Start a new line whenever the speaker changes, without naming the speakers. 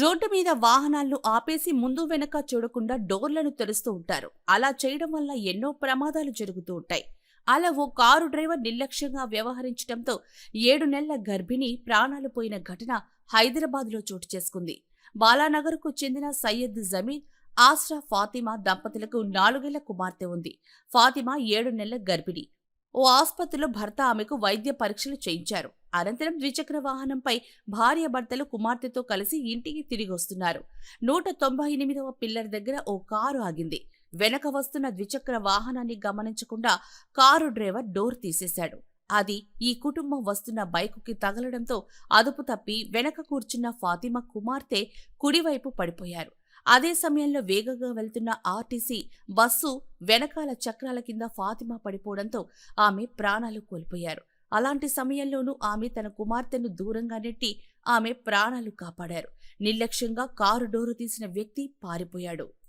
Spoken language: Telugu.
రోడ్డు మీద వాహనాలను ఆపేసి ముందు వెనక చూడకుండా డోర్లను తెరుస్తూ ఉంటారు. అలా చేయడం వల్ల ఎన్నో ప్రమాదాలు జరుగుతూ ఉంటాయి. అలా ఓ కారు డ్రైవర్ నిర్లక్ష్యంగా వ్యవహరించడంతో ఏడు నెలల గర్భిణి ప్రాణాలు పోయిన ఘటన హైదరాబాద్లో చోటు చేసుకుంది. బాలానగర్కు చెందిన సయ్యద్ జమీన్ ఆస్రా ఫాతిమా దంపతులకు నాలుగేళ్ళ కుమార్తె ఉంది. ఫాతిమా ఏడు నెలల గర్భిణి. ఓ ఆసుపత్రిలో భర్త ఆమెకు వైద్య పరీక్షలు చేయించారు. అనంతరం ద్విచక్ర వాహనంపై భార్య భర్తలు కుమార్తెతో కలిసి ఇంటికి తిరిగి వస్తున్నారు. నూట తొంభై ఎనిమిదవ పిల్లర్ దగ్గర ఓ కారు ఆగింది. వెనక వస్తున్న ద్విచక్ర వాహనాన్ని గమనించకుండా కారు డ్రైవర్ డోర్ తీసేశాడు. అది ఈ కుటుంబం వస్తున్న బైకుకి తగలడంతో అదుపు తప్పి వెనక కూర్చున్న ఫాతిమా కుమార్తె కుడివైపు పడిపోయారు. అదే సమయంలో వేగంగా వెళ్తున్న ఆర్టీసీ బస్సు వెనకాల చక్రాల కింద ఫాతిమా పడిపోవడంతో ఆమె ప్రాణాలు కోల్పోయారు. అలాంటి సమయంలోనూ ఆమె తన కుమార్తెను దూరంగా నెట్టి ఆమె ప్రాణాలు కాపాడారు. నిర్లక్ష్యంగా కారు డోరు తీసిన వ్యక్తి పారిపోయాడు.